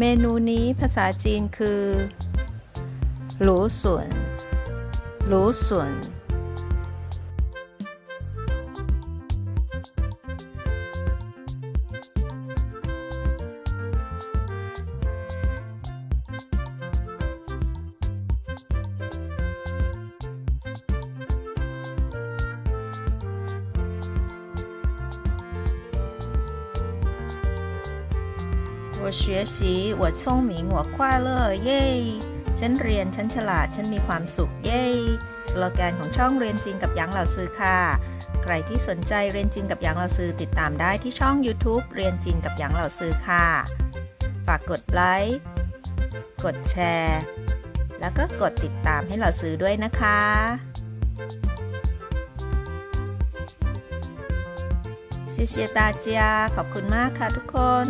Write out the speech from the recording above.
เมนูนี้ภาษาจีนคือหลูส่วนหลูส่วน 我学习我聪明我快乐เย้ฉันเรียนฉันฉลาดฉันมีความสุขเย้สโลแกนของช่องเรียนจริงกับหยางเหล่าซื้อค่ะ ใครที่สนใจเรียนจริงกับหยางเหล่าซื้อติดตามได้ที่ช่อง YouTube เรียนจริงกับหยางเหล่าซื้อค่ะ ฝากกดไลค์กดแชร์ แล้วก็กดติดตามให้เหล่าซื้อด้วยนะคะ谢谢大家ขอบคุณมากค่ะทุกคน